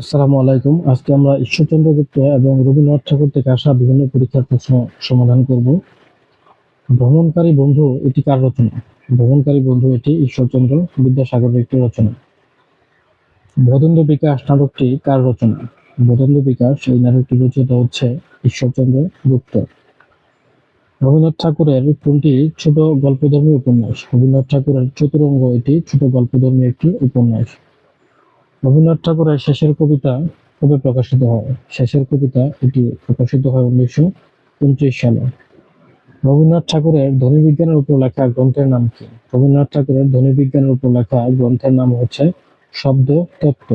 আসসালামু আলাইকুম। আজকে আমরা ঈশ্বরচন্দ্র গুপ্ত এবং রবীন্দ্রনাথ ঠাকুর থেকে আসা বিভিন্ন পরীক্ষার প্রশ্ন সমাধান করব। ভ্রমণকারী বন্ধু এটি কার রচনা? ভ্রমণকারী বন্ধু এটি ঈশ্বরচন্দ্র বিদ্যাসাগরের একটি রচনা। বদন্ত বিকাশ নাটকটি কার রচনা? বদন্ত বিকাশ, এই নাটকটি রচিত হচ্ছে ঈশ্বরচন্দ্র গুপ্ত। রবীন্দ্রনাথ ঠাকুরের কোনটি ছোট গল্পধর্মী উপন্যাস? রবীন্দ্রনাথ ঠাকুরের চতুরঙ্গ এটি ছোট গল্পধর্মী একটি উপন্যাস। রবীন্দ্রনাথ ঠাকুরের শেষের কবিতা কবে প্রকাশিত হয়? শেষের কবিতা এটি প্রকাশিত হয় উনিশশো উনত্রিশ সালে। রবীন্দ্রনাথ ঠাকুরের ধ্বনিবিজ্ঞানের উপর লেখা গ্রন্থের নাম কি? রবীন্দ্রনাথ ঠাকুরের ধ্বনিবিজ্ঞানের উপর লেখা গ্রন্থের নাম হচ্ছে শব্দ তত্ত্ব।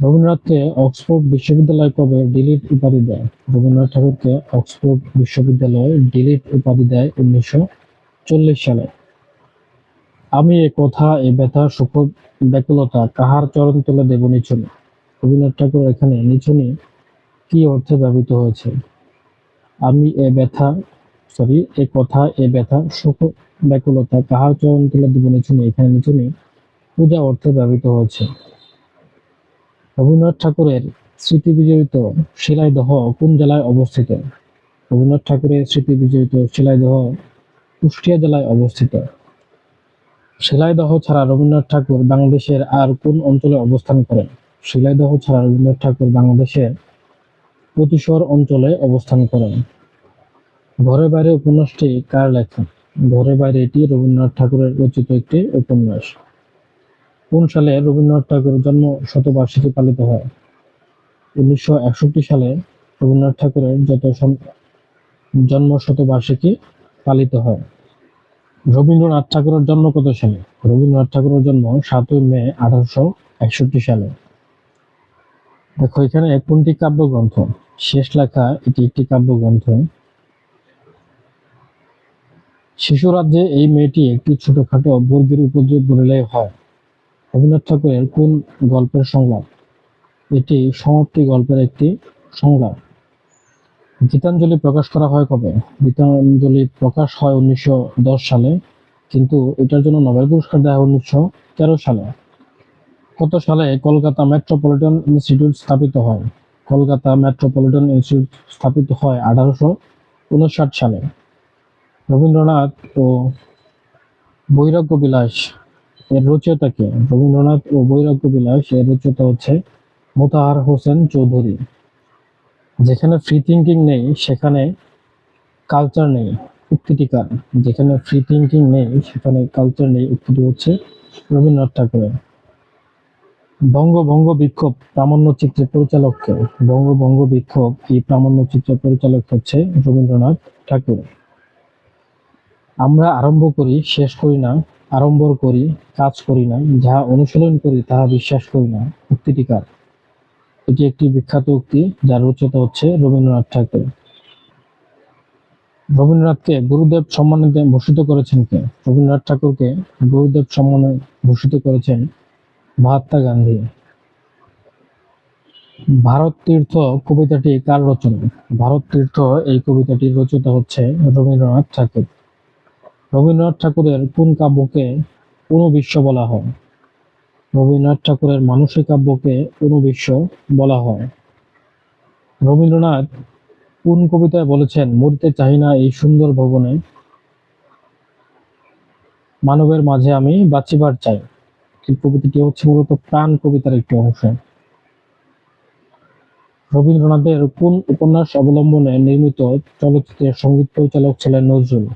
রবীন্দ্রনাথকে অক্সফোর্ড বিশ্ববিদ্যালয় কবে ডিলিট উপাধি দেয়? রবীন্দ্রনাথ ঠাকুরকে অক্সফোর্ড বিশ্ববিদ্যালয় ডিলিট উপাধি দেয় উনিশশো চল্লিশ সালে। আমি এ কথা, এ ব্যথা সুখ ব্যাকুলতা কাহার চরণ তুলে দেব নিচুনি রবীন্দ্রনাথ ঠাকুর এখানে নিচুনি কি অর্থে ব্যবহৃত হয়েছে? আমি এ ব্যথা সরি এ কথা, এ ব্যথা সুখ ব্যাকুলতা কাহার চরণ তুলে দেব নিচুনি এখানে নিচুনি পূজা অর্থে ব্যবহৃত হয়েছে। রবীন্দ্রনাথ ঠাকুরের স্মৃতি বিজড়িত শিলাইদহ কোন জেলায় অবস্থিত? রবীন্দ্রনাথ ঠাকুরের স্মৃতি বিজড়িত শিলাইদহ কুষ্টিয়া জেলায় অবস্থিত। শিলাইদহ ছাড়া রবীন্দ্রনাথ ঠাকুর বাংলাদেশের আর কোন অঞ্চলে অবস্থান করেন? শিলাইদহ ছাড়া রবীন্দ্রনাথ ঠাকুর বাংলাদেশের প্রতিশর অঞ্চলে অবস্থান করেন। ঘরে বাইরে উপন্যাসটি কার লেখা ঘরে বাইরে এটি রবীন্দ্রনাথ ঠাকুরের রচিত একটি উপন্যাস। কোন সালে রবীন্দ্রনাথ ঠাকুরের জন্ম শতবার্ষিকী পালিত হয়? উনিশশো একষট্টি সালে রবীন্দ্রনাথ ঠাকুরের যত জন্ম শতবার্ষিকী পালিত হয়। রবীন্দ্রনাথ ঠাকুরের জন্ম কত সালে? রবীন্দ্রনাথ ঠাকুরের জন্ম সাতই মে আঠারোশো একষট্টি সালে। দেখো, এখানে কোনটি কাব্যগ্রন্থ? শেষ লেখা, এটি একটি কাব্যগ্রন্থ। শিশু রাজ্যে এই মেয়েটি একটি ছোটখাটো বর্গের উপদ্রব বলিলেই হয়। রবীন্দ্রনাথ ঠাকুরের কোন গল্পের সংলাপ? এটি সমাপ্তি গল্পের একটি সংলাপ। গীতাঞ্জলি প্রকাশ করা হয় কবে? গীতাঞ্জলি প্রকাশ হয় উনিশশো দশ সালে, কিন্তু এটার জন্য নোবেল পুরস্কার দেওয়া হয় উনিশশো তেরো সালে। কত সালে কলকাতা মেট্রোপলিটন ইনস্টিটিউট স্থাপিত হয়? কলকাতা মেট্রোপলিটন ইনস্টিটিউট স্থাপিত হয় আঠারোশো উনষাট সালে। রবীন্দ্রনাথ ও বৈরাগ্য বিলাস এর রচয়িতা কে? রবীন্দ্রনাথ ও বৈরাগ্য বিলাস এর রচয়িতা হচ্ছে মোতাহার হোসেন চৌধুরী। যেখানে ফ্রি থিঙ্কিং নেই, সেখানে কালচার নেই, উক্তিটি কার? যেখানে ফ্রি থিঙ্কিং নেই, সেখানে কালচার নেই, উক্তিটি হচ্ছে রবীন্দ্রনাথ ঠাকুরের। বঙ্গভঙ্গ বিক্ষোভ, প্রামাণ্য চিত্রের পরিচালক কে বঙ্গভঙ্গ বিক্ষোভ, এই প্রামাণ্য চিত্রের পরিচালক হচ্ছে রবীন্দ্রনাথ ঠাকুর। আমরা আরম্ভ করি, শেষ করি না, আড়ম্বর করি, কাজ করি না, যাহা অনুশীলন করি, তাহা বিশ্বাস করি না, উক্তিটি কার? এটি একটি বিখ্যাত উক্তি, যার রচয়িতা হচ্ছে রবীন্দ্রনাথ ঠাকুর। রবীন্দ্রনাথকে গুরুদেব সম্মানে ভূষিত করেছেন কে? রবীন্দ্রনাথ ঠাকুরকে গুরুদেব সম্মানে ভূষিত করেছেন মহাত্মা গান্ধী। ভারত তীর্থ কবিতাটি কার রচনা? ভারত তীর্থ এই কবিতাটির রচয়িতা হচ্ছে রবীন্দ্রনাথ ঠাকুর। রবীন্দ্রনাথ ঠাকুরের কোন কাব্যকে কোন বিশ্ব বলা হয়? রবীন্দ্রনাথ ঠাকুরের মানসিক কাব্যকে ঊনবিশ্ব বলা হয়। রবীন্দ্রনাথ কোন কবিতায় বলেছেন, মরতে চাই না এই সুন্দর ভবনে, মানবের মাঝে আমি বাঁচিবার চাই। কবিতাটি হচ্ছে মূলত প্রাণ কবিতার একটি অংশ। রবীন্দ্রনাথের কোন উপন্যাস অবলম্বনে নির্মিত চলচ্চিত্রের সংগীত পরিচালক ছিলেন নজরুল?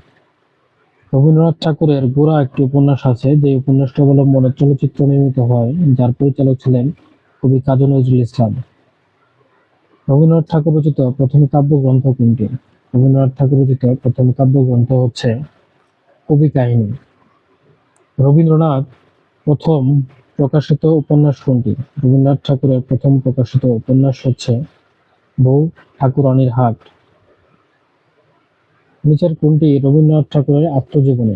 রবীন্দ্রনাথ ঠাকুরের গোড়া একটি উপন্যাস আছে, যে উপন্যাসটি অবলম্বনে চলচ্চিত্র নির্মিত হয়, যার পরিচালক ছিলেন কবি কাজী নজরুল ইসলাম। রবীন্দ্রনাথ ঠাকুর রচিত প্রথম কাব্যগ্রন্থ কোনটি? রবীন্দ্রনাথ ঠাকুর রচিত প্রথম কাব্যগ্রন্থ হচ্ছে কবি কাহিনী। রবীন্দ্রনাথ প্রথম প্রকাশিত উপন্যাস কোনটি? রবীন্দ্রনাথ ঠাকুরের প্রথম প্রকাশিত উপন্যাস হচ্ছে বউ ঠাকুরানীর হাট। নিচের কোনটি রবীন্দ্রনাথ ঠাকুরের আত্মজীবনী।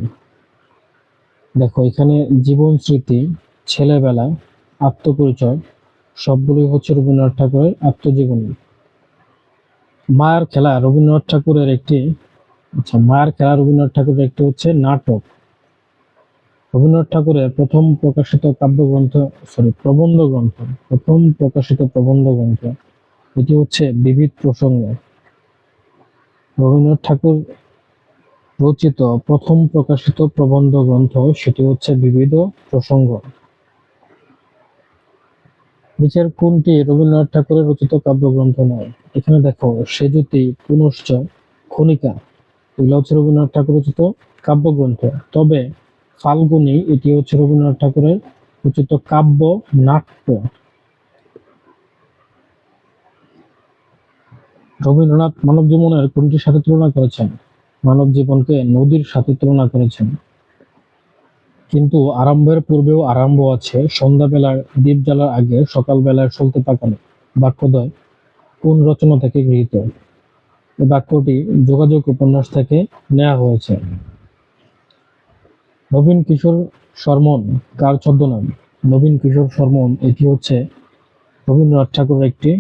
দেখো, এখানে জীবন স্মৃতি, ছেলেবেলা, আত্মপরিচয়, সবগুলোই হচ্ছে রবীন্দ্রনাথ ঠাকুরের আত্মজীবনী। মায়ার খেলা রবীন্দ্রনাথ ঠাকুরের একটি আচ্ছা মায়ার খেলা রবীন্দ্রনাথ ঠাকুরের একটি হচ্ছে নাটক। রবীন্দ্রনাথ ঠাকুরের প্রথম প্রকাশিত কাব্যগ্রন্থ সরি প্রবন্ধ গ্রন্থ, প্রথম প্রকাশিত প্রবন্ধ গ্রন্থ, এটি হচ্ছে বিবিধ প্রসঙ্গ। রবীন্দ্রনাথ ঠাকুর রচিত প্রথম প্রকাশিত প্রবন্ধ গ্রন্থ সেটি হচ্ছে বিবিধ প্রসঙ্গ। নিচের কোনটি রবীন্দ্রনাথ ঠাকুরের রচিত কাব্যগ্রন্থ নয়? এখানে দেখো, সেজুতি, পুনশ্চ খনিকা এগুলো হচ্ছে রবীন্দ্রনাথ ঠাকুর রচিত কাব্যগ্রন্থ। তবে ফাল্গুনী এটি হচ্ছে রবীন্দ্রনাথ ঠাকুরের রচিত কাব্য নাট্য রবীন্দ্রনাথ মানব জীবনের কোনটির সাথে তুলনা করেছেন? মানব জীবনকে নদীর সাথে তুলনা করেছেন। কিন্তু আরম্ভের পূর্বেও আরম্ভ আছে সন্ধ্যাবেলার দ্বীপ জ্বালার আগে সকালবেলার সলতে পাকানো বাক্যদ্বয় কোন রচনা থেকে গৃহীত? এই বাক্যটি যোগাযোগ উপন্যাস থেকে নেওয়া হয়েছে। নবীন কিশোর শর্মন কার ছদ্মনাম? নবীন কিশোর শর্মন, এটি হচ্ছে রবীন্দ্রনাথ ঠাকুরের একটি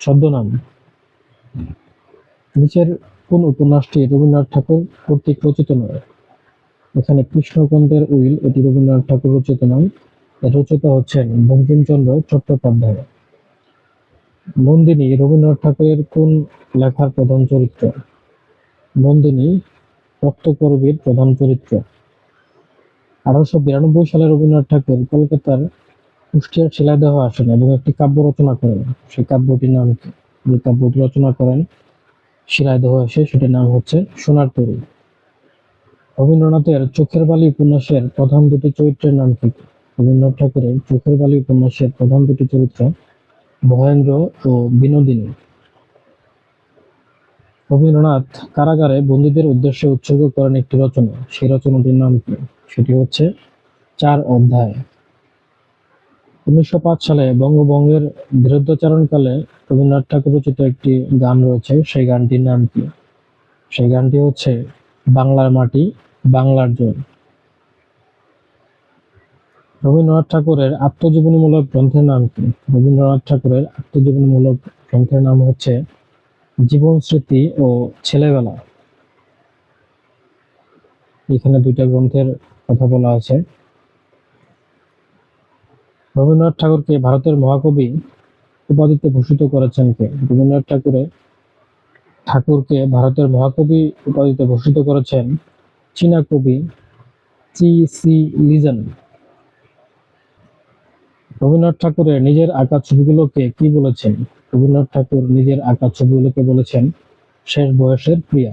ছদ্মনাম। নিচের কোন উপন্যাসটি রবীন্দ্রনাথ ঠাকুর কর্তৃক রচিত নয়? এখানে কৃষ্ণকান্তের উইল, এটি রবীন্দ্রনাথ ঠাকুর রচিত নয়। রচিতা হচ্ছেন বঙ্কিমচন্দ্র চট্টোপাধ্যায়। নন্দিনী রবীন্দ্রনাথ ঠাকুরের কোন লেখার প্রধান চরিত্র? নন্দিনী রক্তকরবীর প্রধান চরিত্র। আঠারোশো বিরানব্বই সালে রবীন্দ্রনাথ ঠাকুর কলকাতার কুষ্টিয়ার শিলাদেহ আসেন এবং একটি কাব্য রচনা করেন। সেই কাব্যটির নাম কি? যে কাব্যটি রচনা করেন শিলাদেহ এসে সেটির নাম হচ্ছে সোনার তরী। রবীন্দ্রনাথের চোখের বালি উপন্যাসের প্রধান দুটি চরিত্রের নাম কি? রবীন্দ্রনাথ ঠাকুরের চোখের বালি উপন্যাসের প্রধান দুটি চরিত্র মহেন্দ্র ও বিনোদিনী। রবীন্দ্রনাথ কারাগারে বন্দীদের উদ্দেশ্যে উৎসর্গ করেন একটি রচনা। সেই রচনাটির নাম কি? সেটি হচ্ছে চার অধ্যায়। উনিশশো পাঁচ সালে বঙ্গভঙ্গের বিরুদ্ধাচরণকালে রবীন্দ্রনাথ ঠাকুর রচিত একটি গান রয়েছে, সেই গানটির নাম কি? সেই গানটি হচ্ছে বাংলার মাটি, বাংলার জল। রবীন্দ্রনাথ ঠাকুরের আত্মজীবনীমূলক গ্রন্থের নাম কি? রবীন্দ্রনাথ ঠাকুরের আত্মজীবনীমূলক গ্রন্থের নাম হচ্ছে জীবন স্মৃতি ও ছেলেবেলা। এখানে দুইটা গ্রন্থের কথা বলা আছে। রবীন্দ্রনাথ ঠাকুরকে ভারতের মহাকবি উপাধিতে ভূষিত করেছেন কে? রবীন্দ্রনাথ ঠাকুরের ঠাকুরকে ভারতের মহাকবি উপাধিতে ভূষিত করেছেন চীনা কবি চি সি লিজন। রবীন্দ্রনাথ ঠাকুরের নিজের আঁকা ছবিগুলোকে কি বলেছেন? রবীন্দ্রনাথ ঠাকুর নিজের আঁকা ছবিগুলোকে বলেছেন, শেষ বয়সের প্রিয়া।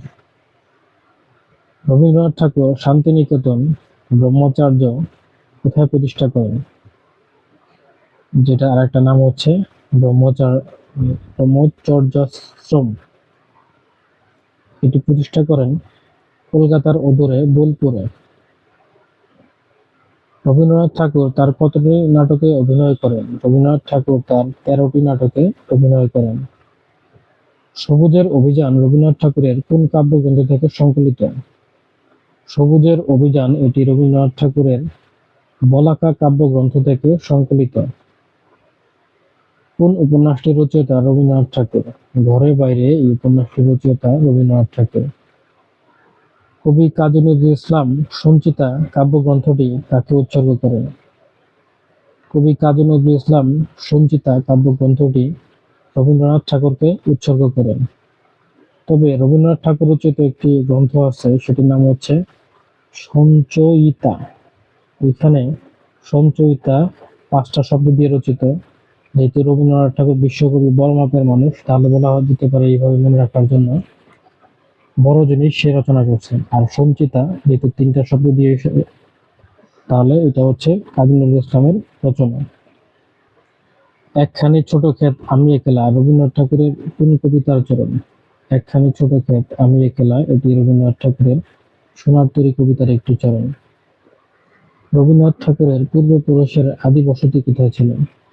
রবীন্দ্রনাথ ঠাকুর শান্তিনিকেতন ব্রহ্মচার্য কোথায় প্রতিষ্ঠা করেন? যেটা আরেকটা নাম হচ্ছে ব্রহ্মচার ব্রহ্মচর্যাশ্রম। এটি প্রতিষ্ঠা করেন কলকাতার অদূরে বোলপুরে। রবীন্দ্রনাথ ঠাকুর তার কতটি নাটকে অভিনয় করেন? রবীন্দ্রনাথ ঠাকুর তার তেরোটি নাটকে অভিনয় করেন। সবুজের অভিযান রবীন্দ্রনাথ ঠাকুরের কোন কাব্যগ্রন্থ থেকে সংকলিত? সবুজের অভিযান এটি রবীন্দ্রনাথ ঠাকুরের বলাকা কাব্যগ্রন্থ থেকে সংকলিত। কোন উপন্যাসটির রচয়িতা রবীন্দ্রনাথ ঠাকুর। ঘরে বাইরে এই উপন্যাসটির রচয়িতা রবীন্দ্রনাথ ঠাকুর। কবি কাজী নজরুল ইসলাম সঞ্চিতা কাব্যগ্রন্থটি কাকে উৎসর্গ করেন। কবি কাজী নজরুল ইসলাম সঞ্চিতা কাব্যগ্রন্থটি রবীন্দ্রনাথ ঠাকুরকে উৎসর্গ করেন। তবে রবীন্দ্রনাথ ঠাকুর রচিত একটি গ্রন্থ আছে, সেটির নাম হচ্ছে সঞ্চয়িতা। এখানে সঞ্চয়িতা পাঁচটা শব্দ দিয়ে রচিত যেহেতু রবীন্দ্রনাথ ঠাকুর বিশ্বকবি বড় মাপের মানুষ, তাহলে বলা যেতে পারে এইভাবে মনে রাখার জন্য বড় জিনিস সে রচনা করছেন। আর সঞ্চিতা, যেহেতু তিনটা শব্দ দিয়ে তাহলে এটা হচ্ছে কাজী নজরুল ইসলামের রচনা। একখানি ছোট ক্ষেত আমি একলা, রবীন্দ্রনাথ ঠাকুরের কোন কবিতার চরণ? একখানি ছোট ক্ষেত আমি একলা, এটি রবীন্দ্রনাথ ঠাকুরের সোনার তরী কবিতার একটি চরণ। রবীন্দ্রনাথ ঠাকুরের পূর্বপুরুষের আদি বসতি কোথায় ছিল?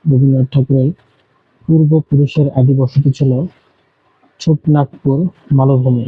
রবীন্দ্রনাথ ঠাকুরের পূর্বপুরুষের আদি বসতি ছিল ছোটনাগপুর মালভূমি।